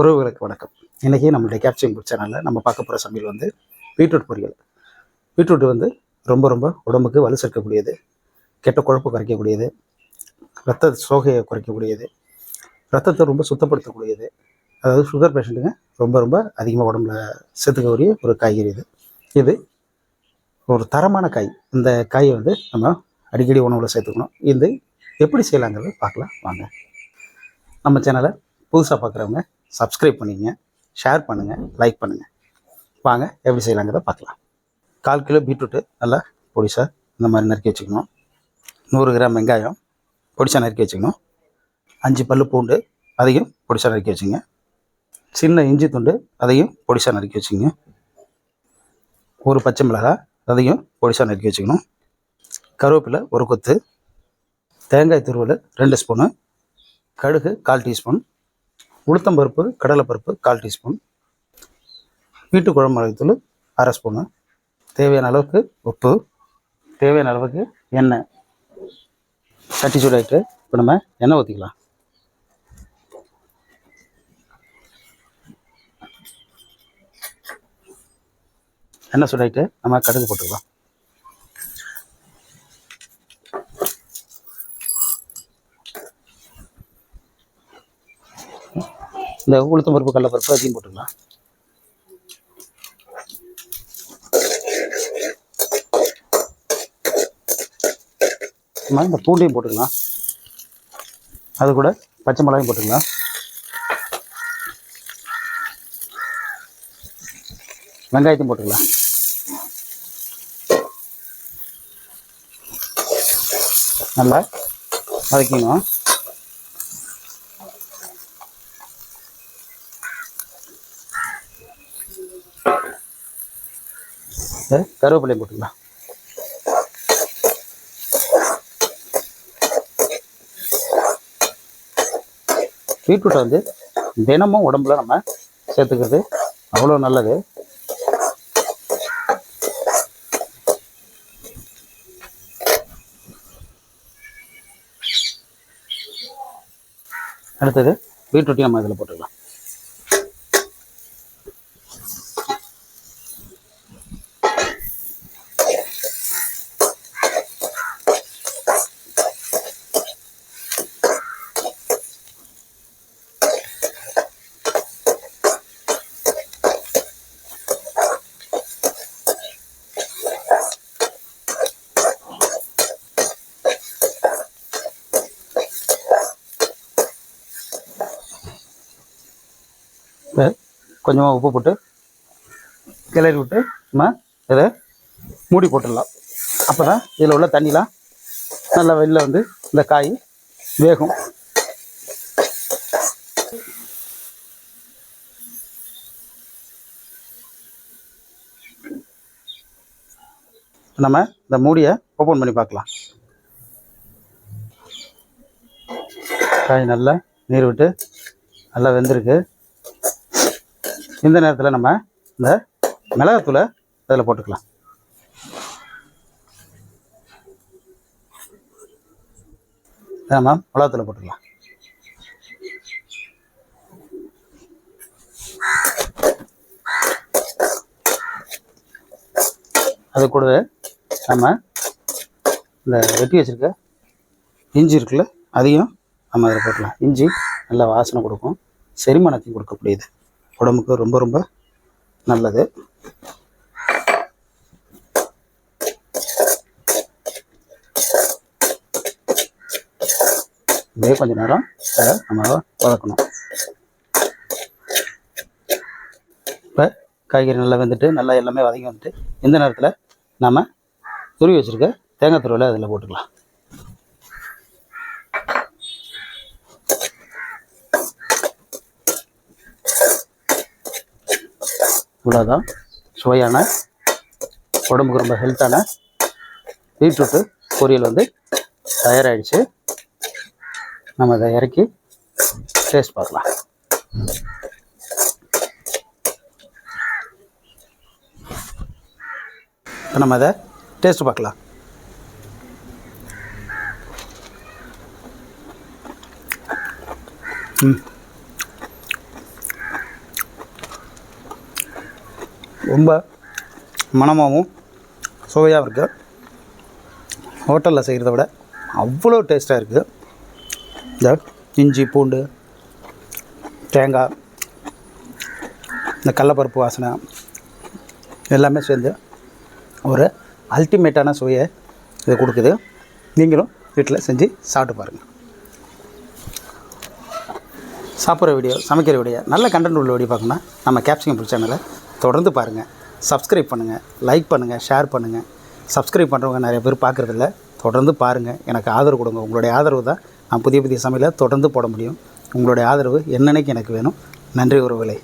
உறவுகளுக்கு வணக்கம். இன்றைக்கி நம்மளுடைய கேப்சிங் ஃபுட் சேனலில் நம்ம பார்க்க போகிற சமையல் வந்து பீட்ரூட் பொரியல். பீட்ரூட் வந்து ரொம்ப ரொம்ப உடம்புக்கு வலு சேர்க்கக்கூடியது கெட்ட குழப்பு குறைக்கக்கூடியது ரத்த சோகையை குறைக்கக்கூடியது ரத்தத்தை ரொம்ப சுத்தப்படுத்தக்கூடியது. அதாவது சுகர் பேஷண்ட்டுங்க ரொம்ப ரொம்ப அதிகமாக உடம்புல சேர்த்துக்கக்கூடிய ஒரு காய்கறி இது. இது ஒரு தரமான காய். இந்த காயை வந்து நம்ம அடிக்கடி உணவில் சேர்த்துக்கணும். இது எப்படி செய்யலாங்கிறத பார்க்கலாம். வாங்க. நம்ம சேனலை புதுசாக பார்க்குறவங்க சப்ஸ்கிரைப் பண்ணிக்கங்க ஷேர் பண்ணுங்கள் லைக் பண்ணுங்கள் வாங்க எப்படி செய்யலாங்கிறத பார்க்கலாம். கால் கிலோ பீட்ரூட்டு நல்லா பொடிசாக இந்த மாதிரி நறுக்கி வச்சுக்கணும். நூறு கிராம் வெங்காயம் பொடிசா நறுக்கி வச்சுக்கணும். அஞ்சு பல்லு பூண்டு அதையும் பொடிசா நறுக்கி வச்சுங்க. சின்ன இஞ்சி துண்டு அதையும் பொடிசா நறுக்கி வச்சுங்க. ஒரு பச்சை மிளகாய் அதையும் பொடிசா நறுக்கி வச்சுக்கணும். கருவேப்பிலை ஒரு கொத்து. தேங்காய் துருவல் ரெண்டு ஸ்பூனு கடுகு கால் டீஸ்பூன். உளுத்தம்பருப்பு கடலைப்பருப்பு கால் டீஸ்பூன். வீட்டு குழம்பு மிளகுத்தூள் அரை ஸ்பூனு. தேவையான அளவுக்கு உப்பு தேவையான அளவுக்கு எண்ணெய். சட்டி சூடாகிட்டு இப்போ நம்ம எண்ணெய் ஊற்றிக்கலாம் எண்ணெய் சூடாயிட்டு நம்ம கடுகு போட்டுக்கலாம். இந்த உளுத்தம் பருப்பு கடலப்பருப்பு அதையும் போட்டுக்கலாம். இந்த பூண்டையும் போட்டுக்கலாம். அது கூட பச்சை மிளகாயும் போட்டுக்கலாம். வெங்காயத்தையும் போட்டுக்கலாம். நல்லா வதக்கணும் கருவேப்பிலையும் போட்டுக்கலாம். பீட்ரூட்டை வந்து தினமும் உடம்புல நம்ம சேர்த்துக்கிறது அவ்வளோ நல்லது. அடுத்தது பீட்ரூட்டையும் நம்ம இதில் போட்டுக்கலாம். கொஞ்சமாக உப்பு போட்டு கிளறி விட்டு நம்ம இதை மூடி போட்டுடலாம். அப்போ தான் இதில் உள்ள தண்ணிலாம் நல்லா வெளில வந்து இந்த காய் வேகும். நம்ம இந்த மூடியை ஓப்பன் பண்ணி பார்க்கலாம். காய் நல்லா நீர் விட்டு நல்லா வெந்திருக்கு. இந்த நேரத்தில் நம்ம இந்த மிளகாத்தூளை அதில் போட்டுக்கலாம். நம்ம மிளகாத்தூளை போட்டுக்கலாம். அது கூடவே நம்ம இந்த வெட்டி வச்சிருக்க இஞ்சி இருக்குல்ல அதையும் நம்ம அதில் போட்டுக்கலாம். இஞ்சி நல்லா வாசனை கொடுக்கும். செரிமானத்தையும் கொடுக்கக்கூடியது. உடம்புக்கு ரொம்ப ரொம்ப நல்லது. இதே கொஞ்ச நேரம் அதை நம்ம வதக்கணும். இப்போ காய்கறி நல்லா வெந்துட்டு நல்லா எல்லாமே வதங்கி வந்துட்டு இந்த நேரத்தில் நம்ம துருவி வச்சுருக்க தேங்காய் துருவலை அதில் போட்டுக்கலாம். இவ்வளோதான் சுவையான உடம்புக்கு ரொம்ப ஹெல்த்தான பீட்ரூட்டு பொரியல் வந்து தயாராகிடுச்சு நம்ம அதை இறக்கி டேஸ்ட் பார்க்கலாம். இப்போ நம்ம அதை டேஸ்ட் பார்க்கலாம். ம். ரொம்ப மனமாகவும் சுவையாகவும் இருக்குது ஹோட்டலில் செய்கிறத விட அவ்வளோ டேஸ்ட்டாக இருக்குது இந்த இஞ்சி பூண்டு தேங்காய் இந்த கடலப்பருப்பு வாசனை எல்லாமே சேர்ந்து ஒரு அல்டிமேட்டான சுவையை இது கொடுக்குது. நீங்களும் வீட்டில் செஞ்சு சாப்பிட்டு பாருங்கள் சாப்பிட்ற வீடியோ சமைக்கிற வீடியோ நல்ல கண்டென்ட் உள்ள வீடியோ பார்க்கணும்னா நம்ம கேப்சிகம் ஃபுட் சேனலை தொடர்ந்து பாருங்கள் சப்ஸ்கிரைப் பண்ணுங்கள் லைக் பண்ணுங்கள் ஷேர் பண்ணுங்கள் சப்ஸ்கிரைப் பண்ணுறவங்க நிறைய பேர் பார்க்குறதில்ல. தொடர்ந்து பாருங்கள் எனக்கு ஆதரவு கொடுங்க. உங்களுடைய ஆதரவு தான் நான் புதிய புதிய சமையலை தொடர்ந்து போட முடியும். உங்களுடைய ஆதரவு என்னன்னைக்கு எனக்கு வேணும்? நன்றி உறவுகளை.